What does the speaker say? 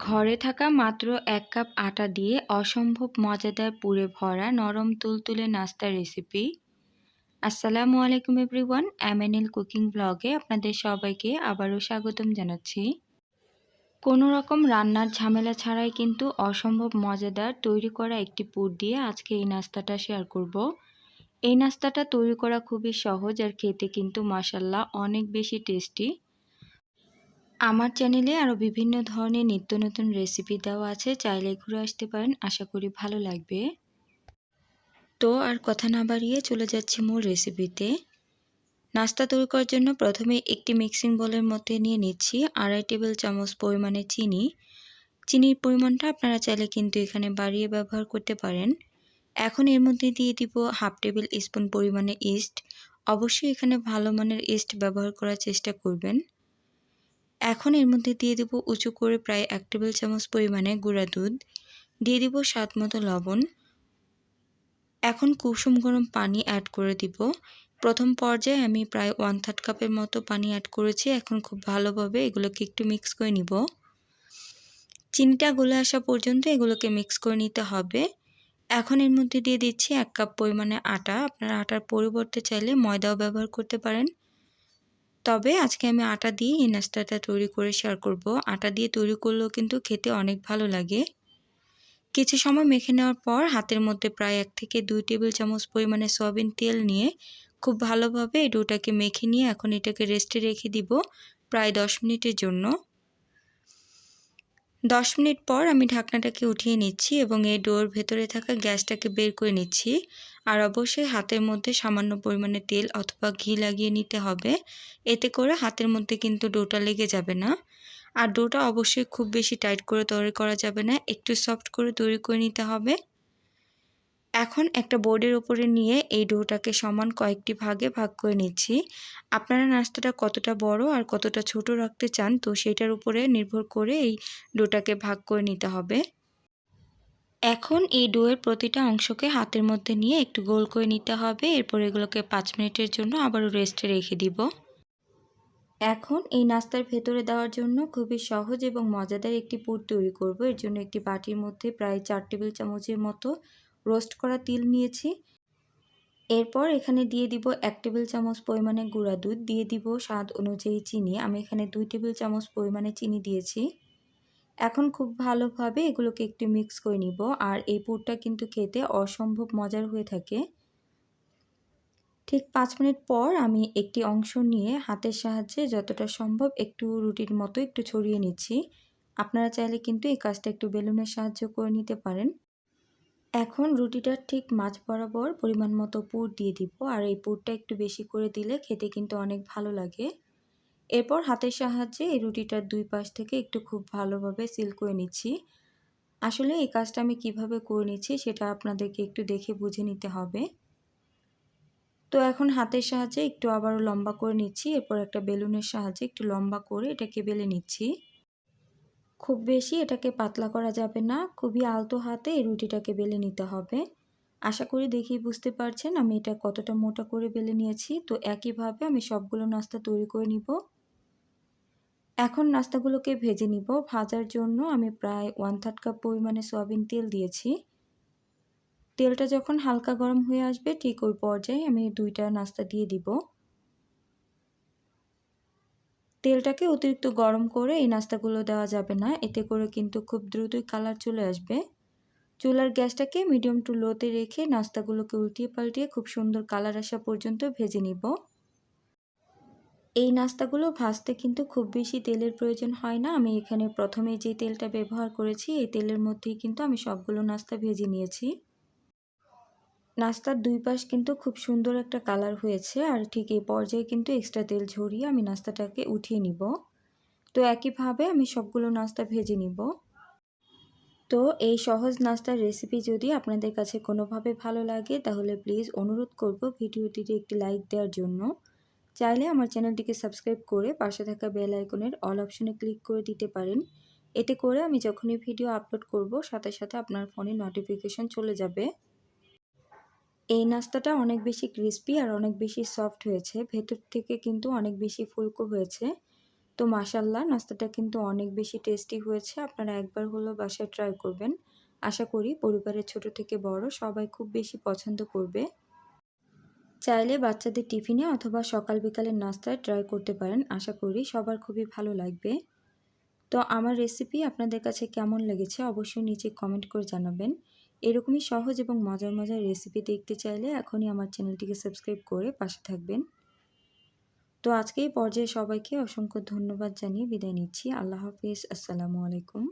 ঘরে থাকা মাত্র এক কাপ আটা দিয়ে অসম্ভব মজাদার পুরে ভরা নরম তুলতুলে নাস্তার রেসিপি আসসালামু আলাইকুম এভরিওয়ান এমএনএল কুকিং ব্লগে আপনাদের সবাইকে আবারও স্বাগতম জানাচ্ছি। কোনো রকম রান্নার ঝামেলা ছাড়াই কিন্তু অসম্ভব মজাদার তৈরি করা একটি পুর দিয়ে আজকে এই নাস্তাটা শেয়ার করব। এই নাস্তাটা তৈরি করা খুবই সহজ আর খেতে কিন্তু মাসাল্লাহ অনেক বেশি টেস্টি আমার চ্যানেলে আরও বিভিন্ন ধরনের নিত্য নতুন রেসিপি দেওয়া আছে, চাইলে ঘুরে আসতে পারেন, আশা করি ভালো লাগবে। তো আর কথা না বাড়িয়ে চলে যাচ্ছি মূল রেসিপিতে নাস্তা তৈরি করার জন্য প্রথমে একটি মিক্সিং বোলের মধ্যে নিয়ে নিচ্ছি আড়াই টেবিল চামচ পরিমাণে চিনি। চিনির পরিমাণটা আপনারা চাইলে কিন্তু এখানে বাড়িয়ে ব্যবহার করতে পারেন। এখন এর মধ্যে দিয়ে দিব হাফ টেবিল স্পুন পরিমাণে ইস্ট অবশ্যই এখানে ভালো মানের ইস্ট ব্যবহার করার চেষ্টা করবেন। এখন এর মধ্যে দিয়ে দেবো উঁচু করে প্রায় এক টেবিল চামচ পরিমাণে গুঁড়া দুধ। দিয়ে দিব স্বাদ মতো লবণ। এখন কুসুম গরম পানি অ্যাড করে দিব। প্রথম পর্যায়ে আমি প্রায় ওয়ান থার্ড কাপের মতো পানি অ্যাড করেছি। এখন খুব ভালোভাবে এগুলোকে একটু মিক্স করে নিব। চিনিটা গলে আসা পর্যন্ত এগুলোকে মিক্স করে নিতে হবে। এখন এর মধ্যে দিয়ে দিচ্ছি এক কাপ পরিমাণে আটা। আপনারা আটার পরিবর্তে চাইলে ময়দাও ব্যবহার করতে পারেন। তবে আজকে আমি আটা দিয়ে এই নাস্তাটা তৈরি করে শেয়ার করব। আটা দিয়ে তৈরি করলেও কিন্তু খেতে অনেক ভালো লাগে। কিছু সময় মেখে নেওয়ার পর হাতের মধ্যে প্রায় এক থেকে দুই টেবিল চামচ পরিমাণে সয়াবিন তেল নিয়ে খুব ভালোভাবে এই ডোটাকে মেখে নিয়ে এখন এটাকে রেস্টে রেখে দিব প্রায় দশ মিনিটের জন্য। দশ মিনিট পর আমি ঢাকনাটাকে উঠিয়ে নিচ্ছি এবং এই ডোর ভেতরে থাকা গ্যাসটাকে বের করে নিচ্ছি। আর অবশ্যই হাতের মধ্যে সামান্য পরিমাণে তেল অথবা ঘি লাগিয়ে নিতে হবে। এতে করে হাতের মধ্যে কিন্তু ডোটা লেগে যাবে না। আর ডোটা অবশ্যই খুব বেশি টাইট করে তৈরি করা যাবে না, একটু সফট করে তৈরি করে নিতে হবে। এখন একটা বোর্ডের ওপরে নিয়ে এই ডোটাকে সমান কয়েকটি ভাগে ভাগ করে নিচ্ছি। আপনারা নাস্তাটা কতটা বড় আর কতটা ছোট রাখতে চান, তো সেটার উপরে নির্ভর করে এই ডোটাকে ভাগ করে নিতে হবে। এখন এই ডোয়ের প্রতিটা অংশকে হাতের মধ্যে নিয়ে একটু গোল করে নিতে হবে। এরপর এগুলোকে পাঁচ মিনিটের জন্য আবারও রেস্টে রেখে দিব। এখন এই নাস্তার ভেতরে দেওয়ার জন্য খুবই সহজ এবং মজাদার একটি পুর তৈরি করব। এর জন্য একটি বাটির মধ্যে প্রায় চার টেবিল চামচের মতো রোস্ট করা তিল নিয়েছি। এরপর এখানে দিয়ে দিব এক টেবিল চামচ পরিমাণে গুঁড়া দুধ। দিয়ে দিব স্বাদ অনুযায়ী চিনি। আমি এখানে দুই টেবিল চামচ পরিমাণে চিনি দিয়েছি। এখন খুব ভালোভাবে এগুলোকে একটু মিক্স করে নিব। আর এই পুরটা কিন্তু খেতে অসম্ভব মজার হয়ে থাকে। ঠিক পাঁচ মিনিট পর আমি একটি অংশ নিয়ে হাতের সাহায্যে যতটা সম্ভব একটু রুটির মতো একটু ছড়িয়ে নিচ্ছি। আপনারা চাইলে কিন্তু এই কাজটা একটু বেলুনের সাহায্য করে নিতে পারেন। এখন রুটিটার ঠিক মাছ বরাবর পরিমাণ মতো পুর দিয়ে দিব। আর এই পুরটা একটু বেশি করে দিলে খেতে কিন্তু অনেক ভালো লাগে। এরপর হাতের সাহায্যে এই রুটিটার দুই পাশ থেকে একটু খুব ভালোভাবে সিল করে নিচ্ছি। আসলে এই কাজটা আমি কীভাবে করে নিচ্ছি সেটা আপনাদেরকে একটু দেখে বুঝে নিতে হবে। তো এখন হাতের সাহায্যে একটু আবারও লম্বা করে নিচ্ছি, এরপর একটা বেলুনের সাহায্যে একটু লম্বা করে এটাকে বেলে নিচ্ছি। খুব বেশি এটাকে পাতলা করা যাবে না, খুবই আলতো হাতে এই রুটিটাকে বেলে নিতে হবে। আশা করি দেখেই বুঝতে পারছেন আমি এটা কতটা মোটা করে বেলে নিয়েছি। তো একইভাবে আমি সবগুলো নাস্তা তৈরি করে নিব। এখন নাস্তাগুলোকে ভেজে নিব। ভাজার জন্য আমি প্রায় ওয়ান থার্ড কাপ পরিমাণে সয়াবিন তেল দিয়েছি। তেলটা যখন হালকা গরম হয়ে আসবে, ঠিক ওই পর্যায়ে আমি দুইটা নাস্তা দিয়ে দিব। তেলটাকে অতিরিক্ত গরম করে এই নাস্তাগুলো দেওয়া যাবে না। এতে করে কিন্তু খুব দ্রুতই কালার চলে আসবে। চুলার গ্যাসটাকে মিডিয়াম টু লোতে রেখে নাস্তাগুলোকে উল্টিয়ে পাল্টিয়ে খুব সুন্দর কালার আসা পর্যন্ত ভেজে নিব। এই নাস্তাগুলো ভাজতে কিন্তু খুব বেশি তেলের প্রয়োজন হয় না। আমি এখানে প্রথমে যে তেলটা ব্যবহার করেছি, এই তেলের মধ্যেই কিন্তু আমি সবগুলো নাস্তা ভেজে নিয়েছি। নাস্তার দুই পাশ কিন্তু খুব সুন্দর একটা কালার হয়েছে আর ঠিক এই পর্যায়ে কিন্তু এক্সট্রা তেল ঝরিয়ে আমি নাস্তাটাকে উঠিয়ে নিব। তো একইভাবে আমি সবগুলো নাস্তা ভেজে নিব। তো এই সহজ নাস্তার রেসিপি যদি আপনাদের কাছে কোনোভাবে ভালো লাগে, তাহলে প্লিজ অনুরোধ করব ভিডিওটিতে একটি লাইক দেওয়ার জন্য। চাইলে আমার চ্যানেলটিকে সাবস্ক্রাইব করে পাশে থাকা বেল আইকনের অল অপশনে ক্লিক করে দিতে পারেন। এতে করে আমি যখনই ভিডিও আপলোড করব, সাথে সাথে আপনার ফোনে নোটিফিকেশন চলে যাবে। এই নাস্তাটা অনেক বেশি ক্রিস্পি আর অনেক বেশি সফট হয়েছে। ভেতর থেকে কিন্তু অনেক বেশি ফুলকো হয়েছে। তো মাশাল্লাহ নাস্তাটা কিন্তু অনেক বেশি টেস্টি হয়েছে। আপনারা একবার হলো বাসায় ট্রাই করবেন। আশা করি পরিবারের ছোট থেকে বড় সবাই খুব বেশি পছন্দ করবে। চাইলে বাচ্চাদের টিফিনে অথবা সকাল বিকালের নাস্তায় ট্রাই করতে পারেন। আশা করি সবার খুবই ভালো লাগবে। তো আমার রেসিপি আপনাদের কাছে কেমন লেগেছে অবশ্যই নিচে কমেন্ট করে জানাবেন। এরকমই সহজ এবং মজার মজার রেসিপি দেখতে চাইলে এখনই আমার চ্যানেলটিকে সাবস্ক্রাইব করে পাশে থাকবেন। তো আজকে এই পর্যায়ে সবাইকে অসংখ্য ধন্যবাদ জানিয়ে বিদায় নিচ্ছি। আল্লাহ হাফিজ। আসসালামু আলাইকুম।